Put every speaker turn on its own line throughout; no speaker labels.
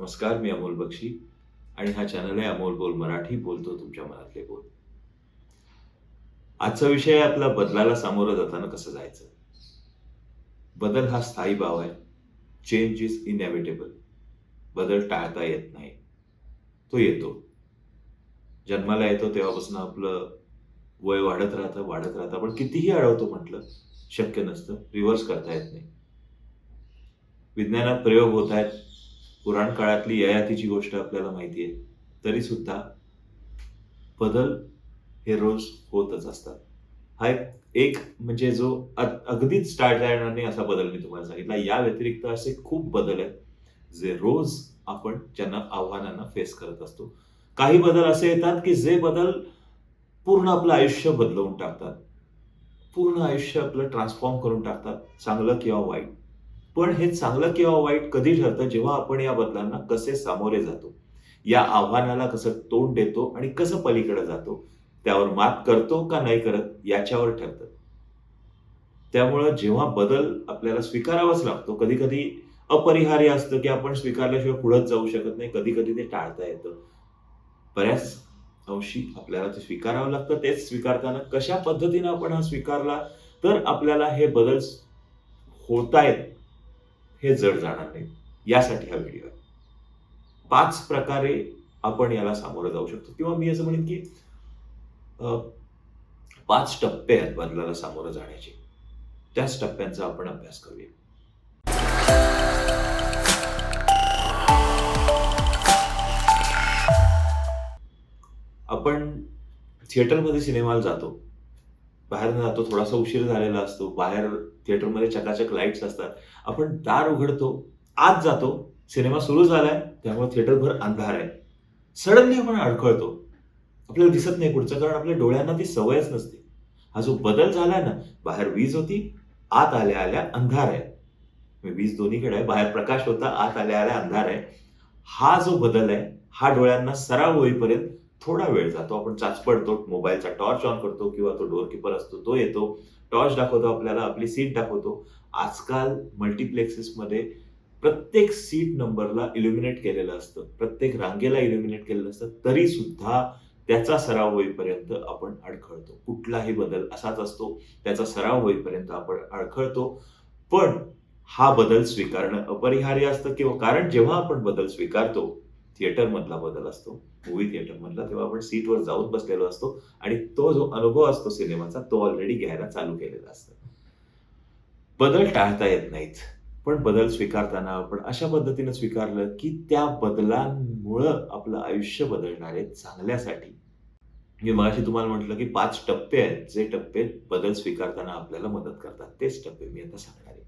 नमस्कार मी अमोल बक्षी आणि हा चॅनल आहे अमोल बोल मराठी. बोलतो तुमच्या मनातले बोल. आजचा विषय आहे आपला बदलाला सामोरं जाताना कसं जायचं? बदल हा स्थायी भाव आहे. चेंज इज इनएव्हिटेबल बदल टाळता येत नाही. तो येतो. जन्माला येतो तेव्हापासून आपलं वय वाढत राहतं वाढत राहतं. आपण कितीही अडवतो म्हटलं शक्य नसतं. रिव्हर्स करता येत नाही. विज्ञानात प्रयोग होत आहेत. पुराण काळातली ययातीची गोष्ट आपल्याला माहिती आहे तरी सुद्धा बदल हे रोज होतच असतात. हा एक एक म्हणजे जो अगदीच टाळता असा बदल मी तुम्हाला सांगितला. या व्यतिरिक्त असे खूप बदल आहेत जे रोज आपण ज्यांना आव्हानांना फेस करत असतो. काही बदल असे येतात की जे बदल पूर्ण आपलं आयुष्य बदलवून टाकतात. पूर्ण आयुष्य आपलं ट्रान्सफॉर्म करून टाकतात. चांगलं किंवा वाईट. पण हे चांगलं किंवा वाईट कधी ठरतं जेव्हा आपण या बदलांना कसे सामोरे जातो? या आव्हानाला कसं तोंड देतो आणि कसं पलीकडे जातो? त्यावर मात करतो का नाही करत याच्यावर ठरतं. त्यामुळं जेव्हा बदल आपल्याला स्वीकारावाच लागतो कधी कधी अपरिहार्य असतं की आपण स्वीकारल्याशिवाय पुढंच जाऊ शकत नाही कधी कधी ते टाळता येतं. बऱ्याच अंशी आपल्याला ते स्वीकारावं लागतं तेच स्वीकारताना कशा पद्धतीनं आपण हा स्वीकारला तर आपल्याला हे बदल होतायत. हे जड जाणार नाही. यासाठी हा व्हिडिओ आहे. पाच प्रकारे आपण याला सामोरं जाऊ शकतो. किंवा मी असं म्हणेन की पाच टप्पे आहेत बदलाला सामोरं जाण्याचे. त्याच टप्प्यांचा आपण अभ्यास करूया. आपण थिएटरमध्ये सिनेमाला जातो. बाहेर जातो थोडासा उशीर झालेला असतो. बाहेर थिएटरमध्ये चकाचक लाईट्स असतात. आपण दार उघडतो आत जातो सिनेमा सुरू झालाय त्यामुळे थिएटरभर अंधार आहे. सडनली आपण अडखळतो. आपल्याला दिसत नाही पुढचं कारण आपल्या डोळ्यांना ती सवयच नसते. हा जो बदल झालाय ना बाहेर वीज होती आत आल्या आल्या अंधार आहे. म्हणजे वीज दोन्हीकडे आहे बाहेर प्रकाश होता आत आल्या आल्या अंधार आहे. हा जो बदल आहे हा डोळ्यांना सराव होईपर्यंत थोडा वेळ जातो. आपण चाचपडतो मोबाईलचा टॉर्च ऑन करतो किंवा तो डोअरकीपर असतो तो येतो. टॉर्च दाखवतो आपल्याला आपली सीट दाखवतो. आजकाल मल्टिप्लेक्सेसमध्ये प्रत्येक सीट नंबरला इल्युमिनेट केलेलं असतं. प्रत्येक रांगेला इल्युमिनेट केलेलं असतं. तरी सुद्धा त्याचा सराव होईपर्यंत आपण अडखळतो. कुठलाही बदल असाच असतो. त्याचा सराव होईपर्यंत आपण अडखळतो. पण हा बदल स्वीकारणं अपरिहार्य असतं किंवा कारण जेव्हा आपण बदल स्वीकारतो थिएटर मधला बदल असतो मूवी थिएटर मधला तेव्हा आपण सीटवर जाऊन बसलेलो असतो आणि तो जो अनुभव असतो सिनेमाचा तो ऑलरेडी घ्यायला चालू केलेला असतो. बदल टाळता येत नाहीत पण बदल स्वीकारताना आपण अशा पद्धतीने स्वीकारलं की त्या बदलांमुळं आपलं आयुष्य बदलणार आहे चांगल्यासाठी. मी मगाशी तुम्हाला म्हटलं की पाच टप्पे आहेत जे टप्पे बदल स्वीकारताना आपल्याला मदत करतात तेच टप्पे मी आता सांगणार आहे.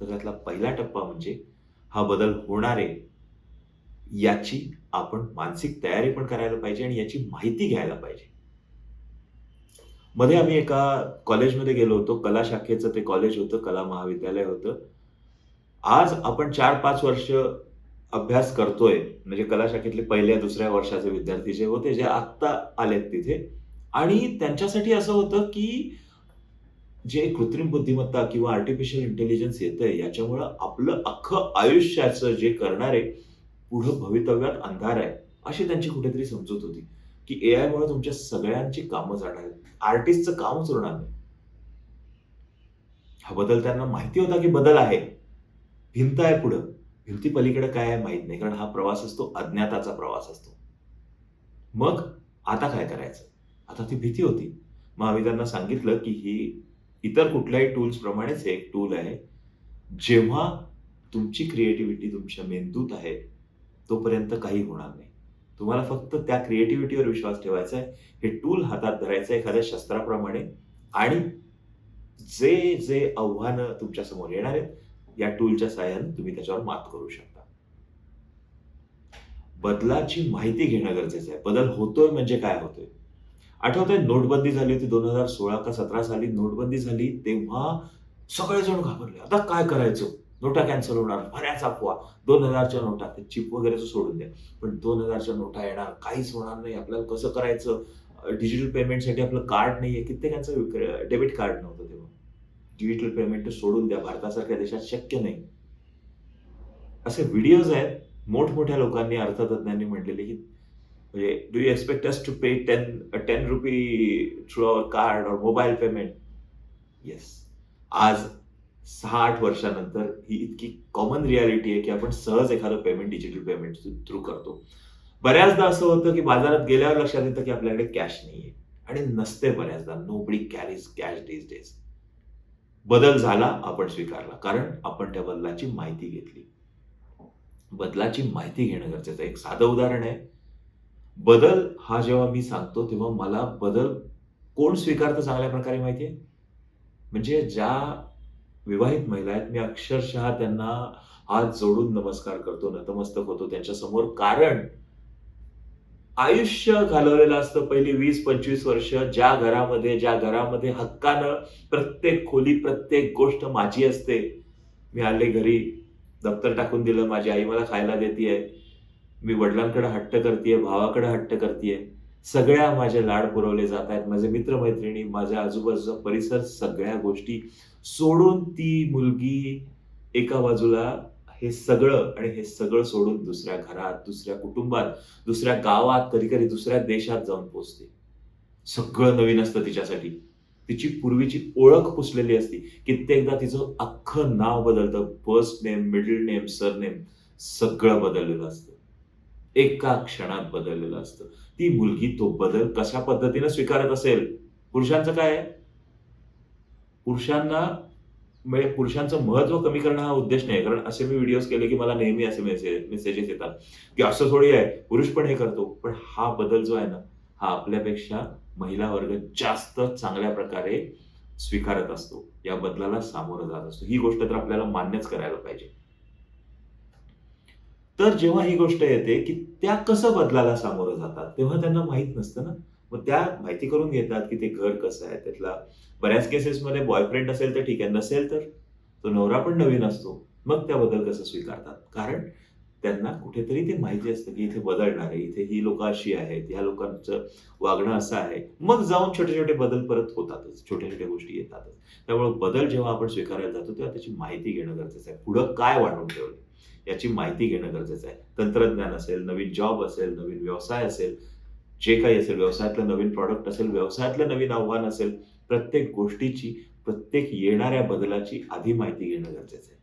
तर त्यातला पहिला टप्पा म्हणजे हा बदल होणार आहे याची आपण मानसिक तयारी पण करायला पाहिजे आणि याची माहिती घ्यायला पाहिजे. मध्ये आम्ही एका कॉलेजमध्ये गेलो होतो कला शाखेचं ते कॉलेज होतं कला महाविद्यालय होतं. आज आपण चार पाच वर्ष अभ्यास करतोय म्हणजे कला शाखेतले पहिल्या दुसऱ्या वर्षाचे विद्यार्थी जे होते जे आत्ता आलेत तिथे. आणि त्यांच्यासाठी असं होतं की जे कृत्रिम बुद्धिमत्ता किंवा आर्टिफिशियल इंटेलिजन्स येतंय याच्यामुळं आपलं अख्खं आयुष्याचं जे करणारे पुढं भवितव्यात अंधार आहे अशी त्यांची कुठेतरी समजूत होती की ए आय मुळे तुमच्या सगळ्यांची कामं जाणार आहेत. आर्टिस्टचं कामच उरणार नाही. हा बदल त्यांना माहिती होता की बदल आहे. भिंत आहे पुढं. भिंती पलीकडे काय आहे माहीत नाही कारण हा प्रवास असतो अज्ञाताचा प्रवास असतो. मग आता काय करायचं? आता ती भीती होती. मग आम्ही त्यांना सांगितलं की ही इतर कुठल्याही टूल्स प्रमाणेच हे एक टूल आहे. जेव्हा तुमची क्रिएटिव्हिटी तुमच्या मेंदूत आहे तोपर्यंत काही होणार नाही. तुम्हाला फक्त त्या क्रिएटिव्हिटीवर विश्वास ठेवायचा आहे. हे टूल हातात धरायचं आहे एखाद्या शस्त्राप्रमाणे. आणि जे जे आव्हानं तुमच्यासमोर येणार आहेत या टूलच्या सहाय्याने तुम्ही त्याच्यावर मात करू शकता. बदलाची माहिती घेणं गरजेचं आहे. बदल होतोय म्हणजे काय होतोय? आठवतंय नोटबंदी झाली होती दोन हजार सोळा का सतरा साली. नोटबंदी झाली तेव्हा सगळेजण घाबरले. आता काय करायचं? नोटा कॅन्सल होणार बऱ्याच अफवा. दोन हजारच्या नोटा ते चिप वगैरेचं सोडून द्या. पण दोन हजारच्या नोटा येणार काहीच होणार नाही. आपल्याला कसं करायचं? डिजिटल पेमेंटसाठी आपलं कार्ड नाहीये. कित्येकांचं डेबिट कार्ड नव्हतं तेव्हा. डिजिटल पेमेंट सोडून द्या. भारतासारख्या देशात शक्य नाही. असे व्हिडिओज आहेत. मोठमोठ्या लोकांनी अर्थतज्ञांनी म्हटलेले की म्हणजे do you expect us to pay ten ten rupee through our card और मोबाईल पेमेंट येस आज सहा आठ वर्षानंतर ही इतकी कॉमन रियालिटी आहे की आपण सहज एखादं पेमेंट डिजिटल पेमेंट थ्रू करतो. बऱ्याचदा असं होतं की बाजारात गेल्यावर लक्षात येतं की आपल्याकडे कॅश नाहीये आणि नसते बऱ्याचदा. Nobody carries cash days days बदल झाला आपण स्वीकारला. कारण आपण त्या बदलाची माहिती घेतली. बदलाची माहिती घेणं गरजेचं एक साधं उदाहरण आहे. बदल हा जेव्हा मी सांगतो तेव्हा मला बदल कोण स्वीकारतं चांगल्या प्रकारे माहिती आहे? म्हणजे ज्या विवाहित महिला आहेत मी अक्षरशः त्यांना हात जोडून नमस्कार करतो नतमस्तक होतो त्यांच्यासमोर कारण आयुष्य घालवलेलं असतं पहिली वीस पंचवीस वर्ष. ज्या घरामध्ये ज्या घरामध्ये हक्कानं प्रत्येक खोली प्रत्येक गोष्ट माझी असते. मी आले घरी दप्तर टाकून दिलं माझी आई मला खायला देते मी वडिलांकडे हट्ट करते भावाकडे हट्ट करते सगळ्या माझे लाड पुरवले जात आहेत. माझे मित्रमैत्रिणी माझ्या आजूबाजूचा परिसर सगळ्या गोष्टी सोडून ती मुलगी एका बाजूला हे सगळं आणि हे सगळं सोडून दुसऱ्या घरात दुसऱ्या कुटुंबात दुसऱ्या गावात कधी कधी दुसऱ्या देशात जाऊन पोचते सगळं नवीन असतं तिच्यासाठी. तिची पूर्वीची ओळख पुसलेली असती. कित्येकदा तिचं अख्खं नाव बदलतं. First name middle name surname सगळं बदललेलं असतं. एका क्षणात बदललेलं असतं. ती मुलगी तो बदल कशा पद्धतीने स्वीकारत असेल? पुरुषांचं काय पुरुषांना म्हणजे पुरुषांचं महत्त्व कमी करणं हा उद्देश नाही. कारण असे मी व्हिडिओज केले की मला नेहमी असे मेसेज मेसेजेस येतात. की असं थोडी आहे पुरुष पण हे करतो. पण हा बदल जो आहे ना हा आपल्यापेक्षा महिला वर्ग जास्त चांगल्या प्रकारे स्वीकारत असतो. या बदलाला सामोरं जात असतो. ही गोष्ट तर आपल्याला मान्यच करायला पाहिजे. तर जेव्हा ही गोष्ट येते की त्या कसं बदलाला सामोरं जातात तेव्हा त्यांना माहीत नसतं ना. मग त्या माहिती करून घेतात की ते घर कसं आहे. त्यातला बऱ्याच केसेसमध्ये बॉयफ्रेंड असेल तर ठीक आहे नसेल तर तो नवरा पण नवीन असतो. मग त्याबद्दल कसं स्वीकारतात? कारण त्यांना कुठेतरी ते माहिती असतं की इथे बदलणार आहे. इथे ही लोक अशी आहेत ह्या लोकांचं वागणं असं आहे. मग जाऊन छोटे छोटे बदल परत होतातच. छोट्या छोट्या गोष्टी येतातच. त्यामुळे बदल जेव्हा आपण स्वीकारायला जातो तेव्हा त्याची माहिती घेणं गरजेचं आहे. पुढं काय वाढवून ठेवलं? याची माहिती घेणं गरजेचं आहे. तंत्रज्ञान असेल नवीन जॉब असेल नवीन व्यवसाय असेल जे काही असेल व्यवसायातलं नवीन प्रॉडक्ट असेल व्यवसायातलं नवीन आव्हान असेल प्रत्येक गोष्टीची प्रत्येक येणाऱ्या बदलाची आधी माहिती घेणं गरजेचं आहे.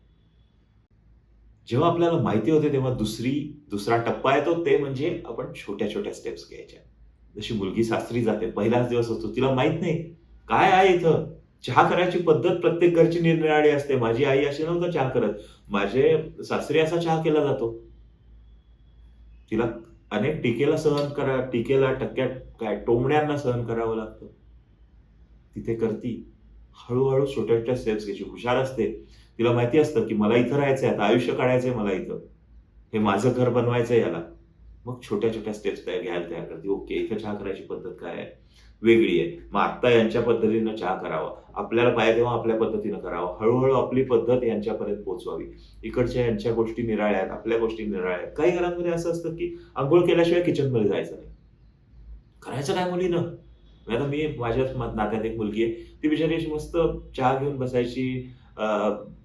जेव्हा आपल्याला माहिती होते तेव्हा दुसरी दुसरा टप्पा येतो ते म्हणजे आपण छोट्या छोट्या स्टेप्स घ्यायच्या. जशी मुलगी सासरी जाते पहिलाच दिवस असतो तिला माहीत नाही काय आहे इथं? चहा करायची पद्धत प्रत्येक घरची निरनिराळी असते. माझी आई अशी नव्हतं चहा करत. माझे सासरी असा चहा केला जातो. तिला अनेक टीकेला सहन करा टीकेला टक्क्यात काय टोमण्यांना सहन करावं लागतं. तिथे करती. हळूहळू छोट्या छोट्या स्टेप्स घ्यायची. हुशार असते. तिला माहिती असतं की मला इथं राहायचंय आता आयुष्य काढायचंय मला इथं. हे माझं घर बनवायचंय याला. मग छोट्या छोट्या स्टेप्स तयार घ्यायला तयार करते. ओके इथं चहा करायची पद्धत काय आहे? वेगळी आहे. मग आत्ता यांच्या पद्धतीनं चहा करावा. आपल्याला पाहिजे तेव्हा आपल्या पद्धतीनं करावं. हळूहळू आपली पद्धत यांच्यापर्यंत पोहोचवावी. इकडच्या यांच्या गोष्टी निराळ्या आहेत आपल्या गोष्टी निराळ्या आहेत. काही घरांमध्ये असं असतं की आंघोळ केल्याशिवाय किचनमध्ये जायचं नाही. करायचं काय मुलीनं? आता मी माझ्याच नात्यात एक मुलगी आहे. ती बिचारी अशी मस्त चहा घेऊन बसायची.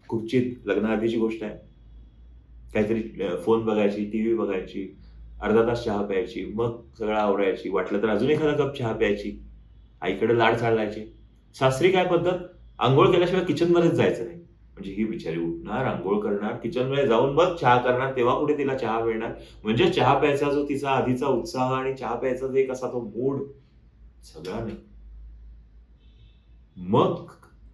खुर्चीत लग्नाआधीची गोष्ट आहे. काहीतरी फोन बघायची टी व्ही बघायची अर्धा तास चहा प्यायची मग सगळं आवरायची. वाटलं तर अजून एखादा कप चहा प्यायची. आईकडे लाड चालायची सासरी काय पद्धत? आंघोळ केल्याशिवाय किचनमध्येच जायचं नाही. म्हणजे ही बिचारी उठणार आंघोळ करणार किचनमध्ये जाऊन मग चहा करणार तेव्हा कुठे तिला चहा मिळणार. म्हणजे चहा प्यायचा जो तिचा आधीचा उत्साह आणि चहा प्यायचा जो एक असा तो मूड सगळा नाही. मग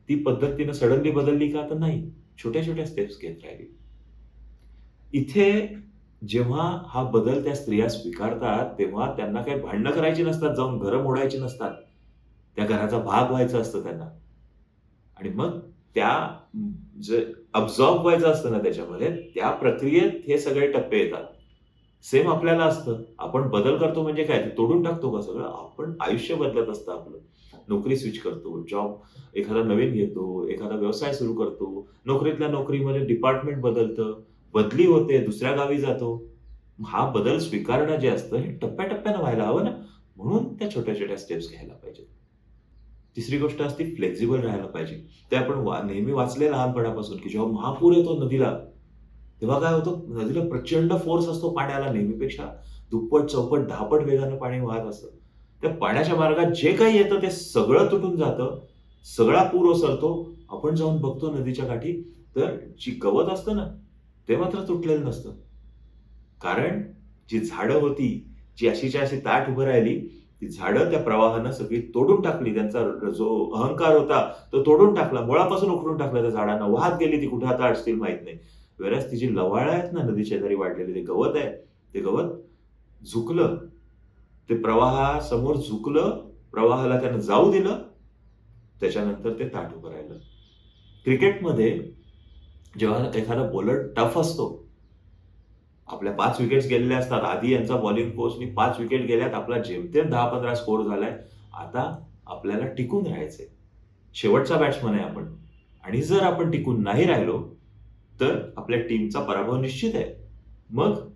ती पद्धत तिनं सडनली बदलली का? तर नाही. छोट्या छोट्या स्टेप्स घेत राहिली. इथे जेव्हा हा बदल त्या स्त्रिया स्वीकारतात तेव्हा त्यांना काही भांडणं करायची नसतात जाऊन घरं मोडायची नसतात. त्या घराचा भाग व्हायचा असतं त्यांना. आणि मग त्या जे अब्झॉर्ब व्हायचं असतं ना त्याच्यामध्ये त्या प्रक्रियेत हे सगळे टप्पे येतात. सेम आपल्याला असतं. आपण बदल करतो म्हणजे काय? तोडून टाकतो का सगळं? आपण आयुष्य बदलत असतं आपलं. नोकरी स्विच करतो जॉब एखादा नवीन घेतो एखादा व्यवसाय सुरू करतो नोकरीतल्या नोकरीमध्ये डिपार्टमेंट बदलतं बदली होते दुसऱ्या गावी जातो. हा बदल स्वीकारणं जे असतं हे टप्प्याटप्प्यानं व्हायला हवं ना? म्हणून त्या छोट्या छोट्या स्टेप्स घ्यायला पाहिजेत. तिसरी गोष्ट असते फ्लेक्झिबल राहायला पाहिजे. ते आपण नेहमी वाचले लहानपणापासून की जेव्हा महापूर येतो नदीला तेव्हा काय होतं? नदीला प्रचंड फोर्स असतो पाण्याला नेहमीपेक्षा. दुप्पट चौपट दहापट वेगानं पाणी वाहत असतं. त्या पाण्याच्या मार्गात जे काही येतं ते सगळं तुटून जातं. सगळा पूर ओसरतो. आपण जाऊन बघतो नदीच्या काठी. तर जी गवत असतं ना ते मात्र तुटलेलं नसतं. कारण जी झाडं होती जी अशीच्या अशी ताट उभं राहिली ती झाडं त्या प्रवाहानं सगळी तोडून टाकली. त्यांचा जो अहंकार होता तो तोडून टाकला. मुळापासून उखडून टाकला त्या झाडांना. वाहत गेली ती कुठे आता असतील माहीत नाही. वेळेस ती जी लवाळं आहेत ना नदी शेजारी वाढलेली ते गवत आहे. ते गवत झुकलं. ते प्रवाहासमोर झुकलं. प्रवाहाला त्यानं जाऊ दिलं. त्याच्यानंतर ते ताट उभं राहिलं. क्रिकेटमध्ये जेव्हा एखादा बॉलर टफ असतो आपल्या पाच विकेट्स गेलेल्या असतात. आधी यांचा बॉलिंग कोचनी पाच विकेट गेल्यात. आपला जेमतेम दहा पंधरा स्कोर झालाय. आता आपल्याला टिकून राहायचंय. शेवटचा बॅट्समन आहे आपण. आणि जर आपण टिकून नाही राहिलो तर आपल्या टीमचा पराभव निश्चित आहे. मग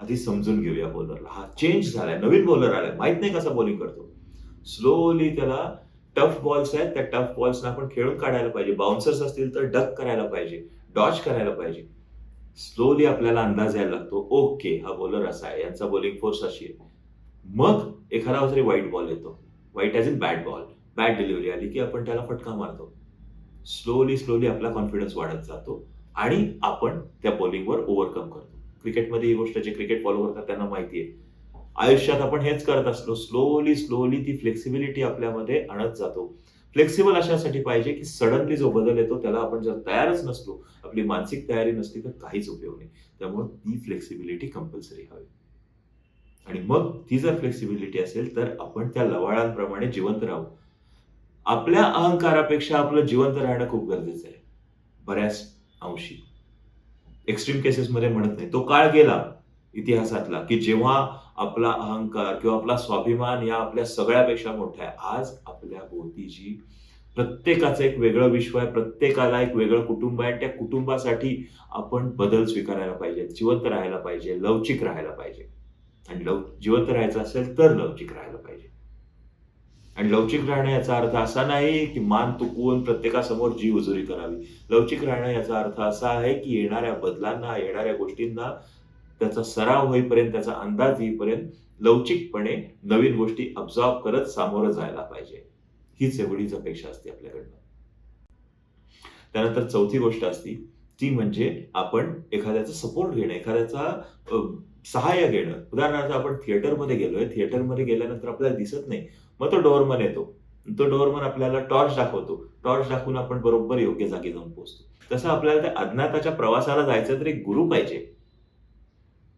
आधी समजून घेऊया बॉलरला हा चेंज झालाय. नवीन बॉलर आलाय. माहीत नाही कसा बॉलिंग करतो. स्लोली त्याला टफ बॉल्स आहेत. त्या टफ बॉल्सना आपण खेळून काढायला पाहिजे. बाउन्सर्स असतील तर डक करायला पाहिजे. डॉच करायला पाहिजे. स्लोली आपल्याला अंदाज यायला लागतो ओके हा बॉलर असा आहे यांचा बॉलिंग फोर्स अशी आहे. मग एखादा तरी वाईट बॉल येतो. वाईट as in bat ball bat delivery आली की आपण त्याला फटका मारतो. स्लोली स्लोली आपला कॉन्फिडन्स वाढत जातो आणि आपण त्या बॉलिंगवर ओव्हरकम करतो. क्रिकेटमध्ये ही गोष्ट जे क्रिकेट फॉलो करतात त्यांना माहिती आहे. आयुष्यात आपण हेच करत असलो स्लोली स्लोली ती फ्लेक्सिबिलिटी आपल्यामध्ये आणत जातो. फ्लेक्सिबल अशासाठी पाहिजे की सडनली जो बदल येतो त्याला आपण जर तयारच नसलो आपली मानसिक तयारी नसली तर काहीच उपयोग नाही. त्यामुळे ती फ्लेक्सिबिलिटी कंपल्सरी हवी. आणि मग ती जर फ्लेक्सिबिलिटी असेल तर आपण त्या लवाळांप्रमाणे जिवंत राहू. आपल्या अहंकारापेक्षा आपलं जिवंत राहणं खूप गरजेचं आहे. बऱ्याच अंशी. एक्स्ट्रीम केसेसमध्ये म्हणत नाही. तो काळ गेला इतिहासातला की जेव्हा आपला अहंकार किंवा आपला स्वाभिमान या आपल्या सगळ्यापेक्षा मोठा आहे. आज आपल्या भोवतीची प्रत्येकाचं एक वेगळं विश्व आहे. प्रत्येकाला एक वेगळं कुटुंब आहे. त्या कुटुंबासाठी आपण बदल स्वीकारायला पाहिजे. जिवंत राहायला पाहिजे. लवचिक राहायला पाहिजे. आणि लव जिवंत राहायचं असेल तर लवचिक राहायला पाहिजे. आणि लवचिक राहणं याचा अर्थ असा नाही की मान तुकवून प्रत्येकासमोर जी उजुरी करावी. लवचिक राहणं याचा अर्थ असा आहे की येणाऱ्या बदलांना येणाऱ्या गोष्टींना त्याचा सराव होईपर्यंत त्याचा अंदाज येईपर्यंत लवचिकपणे नवीन गोष्टी अब्झॉर्ब करत सामोरं जायला पाहिजे. हीच एवढीच अपेक्षा असते आपल्याकडनं. त्यानंतर चौथी गोष्ट असती ती म्हणजे आपण एखाद्याचा सपोर्ट घेणं एखाद्याचा सहाय्य घेणं. उदाहरणार्थ आपण थिएटरमध्ये गेलोय थिएटरमध्ये गेल्यानंतर आपल्याला दिसत नाही मग तो डोअरमन येतो. तो डोअरमन आपल्याला टॉर्च दाखवतो. टॉर्च दाखवून आपण बरोबर योग्य जागी जाऊन पोहोचतो. तसं आपल्याला त्या अज्ञाताच्या प्रवासाला जायचं तर एक गुरु पाहिजे.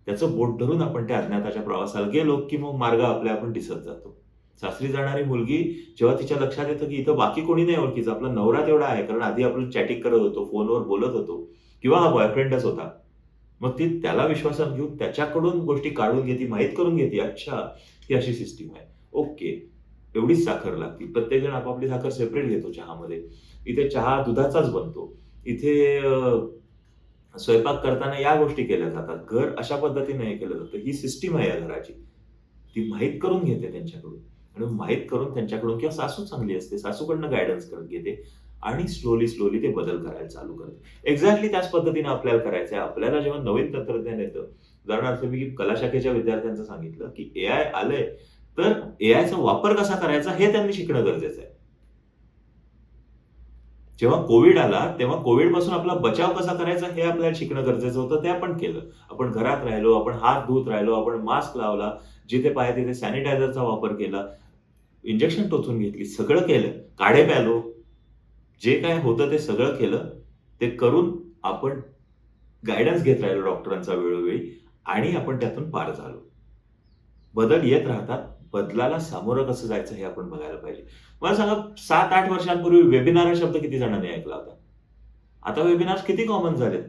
त्याचं बोट धरून आपण त्या अज्ञाताच्या प्रवासाला गेलो की मग मार्ग आपल्या आपण दिसत जातो. सासरी जाणारी मुलगी जेव्हा तिच्या लक्षात येतं की इथं बाकी कोणी नाही ओळखीचं आपला नवरा तेवढा आहे कारण आधी आपण चॅटिंग करत होतो फोनवर बोलत होतो किंवा हा बॉयफ्रेंडच होता. मग ती त्याला विश्वासात घेऊन त्याच्याकडून गोष्टी काढून घेते माहीत करून घेते अच्छा ही अशी सिस्टीम आहे. ओके एवढीच साखर लागते. प्रत्येकजण आपापली साखर सेपरेट घेतो चहामध्ये. इथे चहा दुधाचाच बनतो. इथे स्वयंपाक करताना या गोष्टी केल्या जातात. घर अशा पद्धतीने हे केलं जातं. ही सिस्टीम आहे या घराची. ती माहीत करून घेते त्यांच्याकडून. आणि माहीत करून त्यांच्याकडून किंवा सासू चांगली असते सासूकडनं गायडन्स करत घेते आणि स्लोली स्लोली ते बदल करायला चालू करते. एक्झॅक्टली त्याच पद्धतीने आपल्याला करायचं आहे. आपल्याला जेव्हा नवीन तंत्रज्ञान येतं उदाहरणार्थ मी कला शाखेच्या विद्यार्थ्यांचं सांगितलं की ए आय आलंय तर ए आयचा वापर कसा करायचा हे त्यांनी शिकणं गरजेचं आहे. जेव्हा कोविड आला तेव्हा कोविडपासून आपला बचाव कसा करायचा हे आपल्याला शिकणं गरजेचं होतं ते आपण केलं. आपण घरात राहिलो आपण हात धुत राहिलो आपण मास्क लावला जिथे पाहिजे तिथे सॅनिटायझरचा वापर केला इंजेक्शन टोचून घेतली सगळं केलं काढे प्यालो जे काय होतं ते सगळं केलं ते करून आपण गायडन्स घेत राहिलो डॉक्टरांचा वेळोवेळी आणि आपण त्यातून पार झालो. बदल येत राहतात बदलाला सामोरं कसं जायचं हे आपण बघायला पाहिजे. मला सांगा सात आठ वर्षांपूर्वी वेबिनार हा शब्द किती जणांनी ऐकला होता? आता वेबिनार किती कॉमन झालेत?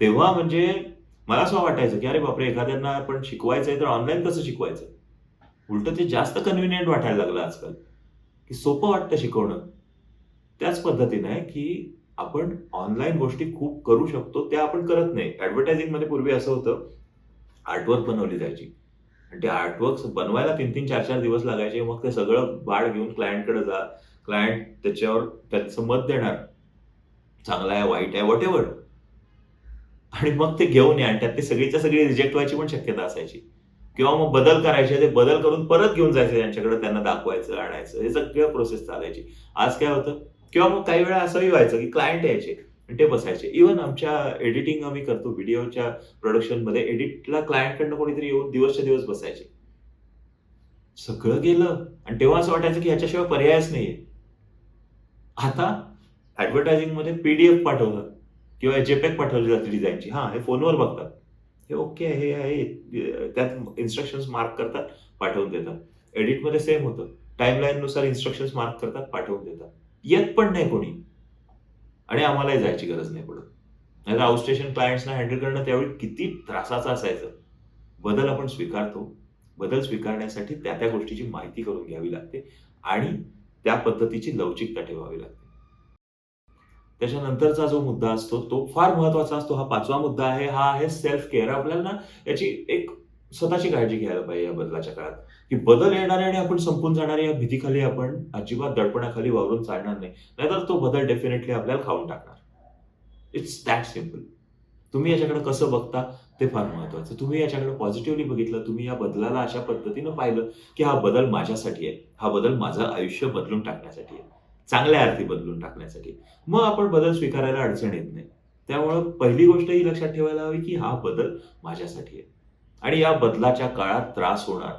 तेव्हा म्हणजे मला असं वाटायचं की अरे बापरे एखाद्यांना आपण शिकवायचंय तर ऑनलाईन कसं शिकवायचं? उलट ते जास्त कन्व्हिनियंट वाटायला लागलं आजकाल. की सोपं वाटतं शिकवणं. त्याच पद्धतीने आहे की आपण ऑनलाईन गोष्टी खूप करू शकतो त्या आपण करत नाही. ऍडव्हर्टायझिंगमध्ये पूर्वी असं होतं आर्टवर्क बनवली जायची. ते आर्टवर्क बनवायला तीन तीन चार चार दिवस लागायचे. मग ते सगळं बाळ घेऊन क्लायंटकडे जा. क्लायंट त्याच्यावर त्याचं मत देणार. चांगला आहे वाईट आहे वॉट एव्हर आणि मग ते घेऊन या. आणि त्यात ते सगळीच्या सगळी रिजेक्ट व्हायची पण शक्यता असायची. किंवा मग बदल करायचे ते बदल करून परत घेऊन जायचे त्यांच्याकडे त्यांना दाखवायचं आणायचं. हे सगळं प्रोसेस चालायची. आज काय होतं? किंवा मग काही वेळा असंही व्हायचं की क्लायंट यायचे. ते बसायचे. इव्हन आमच्या एडिटिंग आम्ही करतो व्हिडिओच्या प्रोडक्शनमध्ये एडिटला क्लायंटकडनं कोणीतरी येऊन दिवसच्या दिवस बसायचे. सगळं गेलं. आणि तेव्हा असं वाटायचं की ह्याच्याशिवाय पर्यायच नाहीये. आता ऍडव्हर्टायझिंगमध्ये पीडीएफ पाठवलं किंवा जेपॅक पाठवली जाते डिझाईनची हा हे फोनवर बघतात. हे ओके हे आहे. त्यात इन्स्ट्रक्शन्स मार्क करतात पाठवून देतात. एडिटमध्ये सेम होतं. टाइमलाईन नुसार इन्स्ट्रक्शन्स मार्क करतात पाठवून देतात. येत पण नाही कोणी. आणि आम्हालाही जायची गरज नाही पडत. नाहीतर आउटस्टेशन क्लायंट्सना हँडल करणं त्यावेळी किती त्रासाचं असायचं. बदल आपण स्वीकारतो. बदल स्वीकारण्यासाठी त्या त्या गोष्टीची माहिती करून घ्यावी लागते आणि त्या पद्धतीची लवचिकता ठेवावी लागते. त्याच्यानंतरचा जो मुद्दा असतो तो फार महत्त्वाचा असतो. हा पाचवा मुद्दा आहे हा आहे सेल्फ केअर आपल्याला याची एक स्वतःची काळजी घ्यायला पाहिजे या बदलाच्या काळात. की बदल येणार आहे आणि आपण संपून जाणार या भीतीखाली आपण अजिबात दडपणाखाली वावरून चालणार नाही. नाहीतर तो बदल डेफिनेटली आपल्याला खाऊन टाकणार. इट्स दॅट सिंपल तुम्ही याच्याकडे कसं बघता ते फार महत्वाचं. तुम्ही याच्याकडे पॉझिटिव्हली बघितलं तुम्ही या बदलाला अशा पद्धतीनं पाहिलं की हा बदल माझ्यासाठी आहे. हा बदल माझं आयुष्य बदलून टाकण्यासाठी आहे. चांगल्या अर्थी बदलून टाकण्यासाठी मग आपण बदल स्वीकारायला अडचण येत नाही. त्यामुळं पहिली गोष्ट ही लक्षात ठेवायला हवी की हा बदल माझ्यासाठी आहे. आणि या बदलाच्या काळात त्रास होणार.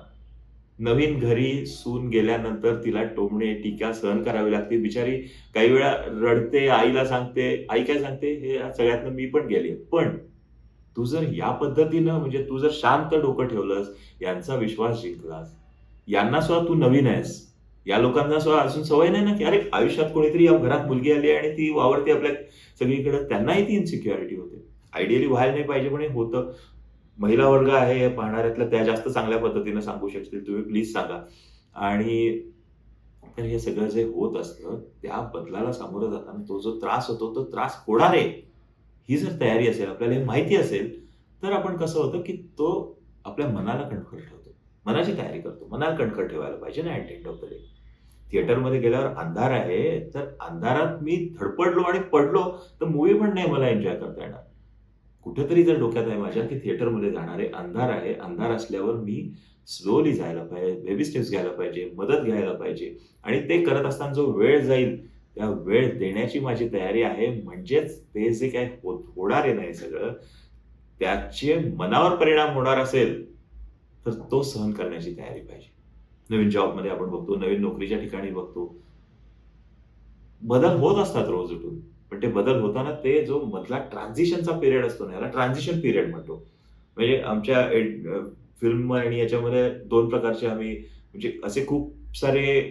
नवीन घरी सून गेल्यानंतर तिला टोमणे टीका सहन करावी लागते. बिचारी काही वेळा रडते आईला सांगते आई काय सांगते? हे सगळ्यातनं मी पण गेले. पण तू जर या पद्धतीनं म्हणजे तू जर शांत डोकं ठेवलंस यांचा विश्वास जिंकलास. यांना सुद्धा तू नवीन आहेस. या लोकांना सुद्धा अजून सवय नाही ना की अरे आयुष्यात कोणीतरी या घरात मुलगी आली आणि ती वावरते आपल्या सगळीकडे. त्यांनाही ती इन्सिक्युरिटी होते. आयडियली व्हायला नाही पाहिजे पण हे होतं. महिला वर्ग आहे हे पाहणाऱ्यातल्या त्या जास्त चांगल्या पद्धतीनं सांगू शकतील. तुम्ही प्लीज सांगा. आणि तर हे सगळं जे होत असतं त्या बदलाला सामोरं जाताना तो जो त्रास होतो तो त्रास होणार आहे ही जर तयारी असेल आपल्याला हे माहिती असेल तर आपण कसं होतं की तो आपल्या मनाला कणखर ठेवतो. मनाची तयारी करतो. मनाला कणखर ठेवायला पाहिजे ना at end of the day थिएटरमध्ये गेल्यावर अंधार आहे तर अंधारात मी धडपडलो आणि पडलो तर मूवी पण नाही मला एन्जॉय करता येणार. कुठेतरी जर डोक्यात आहे माझ्या की थिएटरमध्ये जाणारे अंधार आहे अंधार असल्यावर मी स्लोली जायला पाहिजे बेबी स्टेप्स घ्यायला पाहिजे मदत घ्यायला पाहिजे. आणि ते करत असताना जो वेळ जाईल त्या वेळ देण्याची माझी तयारी आहे. म्हणजेच ते जे काय होत होणार आहे नाही सगळं त्याचे मनावर परिणाम होणार असेल तर तो सहन करण्याची तयारी पाहिजे. नवीन जॉबमध्ये आपण बघतो नवीन नोकरीच्या ठिकाणी बघतो. बदल होत असतात रोज उठून. पण ते बदल होताना ते जो मधला ट्रान्झिशनचा पिरियड असतो ना याला ट्रान्झिशन पिरियड म्हणतो. म्हणजे आमच्या फिल्म आणि याच्यामध्ये दोन प्रकारचे आम्ही म्हणजे असे खूप सारे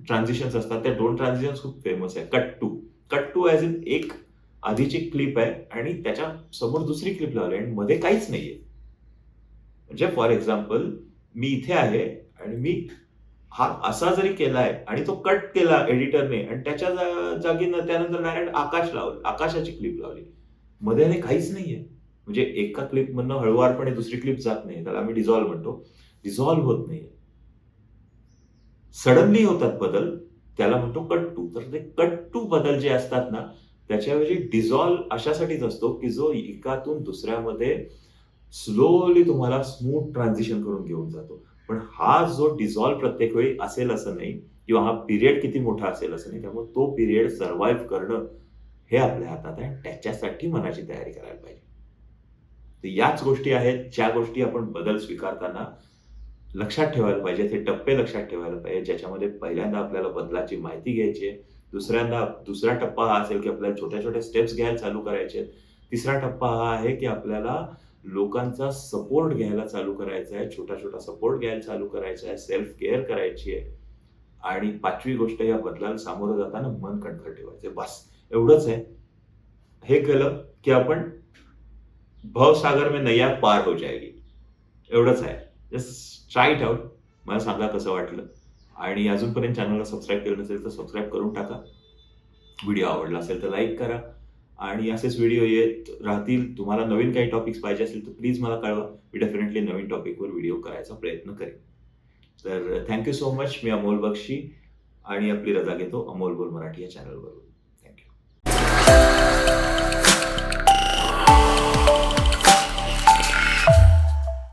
ट्रान्झिशन्स असतात. त्या दोन ट्रान्झिशन खूप फेमस आहे cut to cut to as in एक आधीची क्लिप आहे आणि त्याच्यासमोर दुसरी क्लिप लावली आणि मध्ये काहीच नाहीये. म्हणजे फॉर एक्झाम्पल मी इथे आहे आणि मी हा असा जरी केलाय आणि तो कट केला एडिटरने आणि त्याच्या जागी त्यानंतर डायरेक्ट आकाश लावलं आकाशाची क्लिप लावली. मध्ये आणि काहीच नाहीये. म्हणजे एका क्लिप मधनं हळुवारपणे दुसरी क्लिप जात नाही. त्याला आम्ही डिझॉल्व्ह म्हणतो. डिझॉल्व्ह होत नाही सडनली होतात बदल. त्याला म्हणतो कट टू तर ते कट टू बदल जे असतात ना त्याच्याऐवजी डिझॉल्व्ह अशासाठीच असतो की जो एकातून दुसऱ्यामध्ये स्लोली तुम्हाला स्मूथ ट्रान्झिशन करून घेऊन जातो. पण हा जो डिझॉल्व प्रत्येक वेळी असेल असं नाही किंवा हा पिरियड किती मोठा असेल असं नाही त्यामुळे तो पिरियड सर्व्हाइव्ह करणं हे आपल्या हातात आहे. त्याच्यासाठी मनाची तयारी करायला पाहिजे. तर याच गोष्टी आहेत ज्या गोष्टी आपण बदल स्वीकारताना लक्षात ठेवायला पाहिजे ते टप्पे लक्षात ठेवायला पाहिजे ज्याच्यामध्ये पहिल्यांदा आपल्याला बदलाची माहिती घ्यायची आहे दुसऱ्यांदा दुसरा टप्पा हा असेल की आपल्याला छोट्या छोट्या स्टेप्स घ्यायला चालू करायचे आहेत तिसरा टप्पा हा आहे की आपल्याला लोकांचा सपोर्ट घ्यायला चालू करायचा आहे छोटा छोटा सपोर्ट घ्यायला चालू करायचा आहे सेल्फ केअर करायची आहे. आणि पाचवी गोष्ट या बदलाला सामोरं जाताना मन कणखर ठेवायचं बस एवढंच आहे. हे केलं की आपण भवसागर में नैया पार हो जाएगी एवढंच आहे. जस्ट ट्राय इट आउट मला सांगा कसं वाटलं. आणि अजूनपर्यंत चॅनलला सबस्क्राईब केलं नसेल तर सबस्क्राईब करून टाका. व्हिडिओ आवडला असेल तर लाईक करा. आणि असेच व्हिडिओ येत राहतील. तुम्हाला नवीन काही टॉपिक्स पाहिजे असेल तर प्लीज मला कळवा. मी डेफिनेटली नवीन टॉपिकवर व्हिडिओ करायचा प्रयत्न करेन. तर थँक्यू सो मच मी अमोल बक्षी आणि आपली रजा घेतो. अमोल बोल मराठी या चॅनलवरून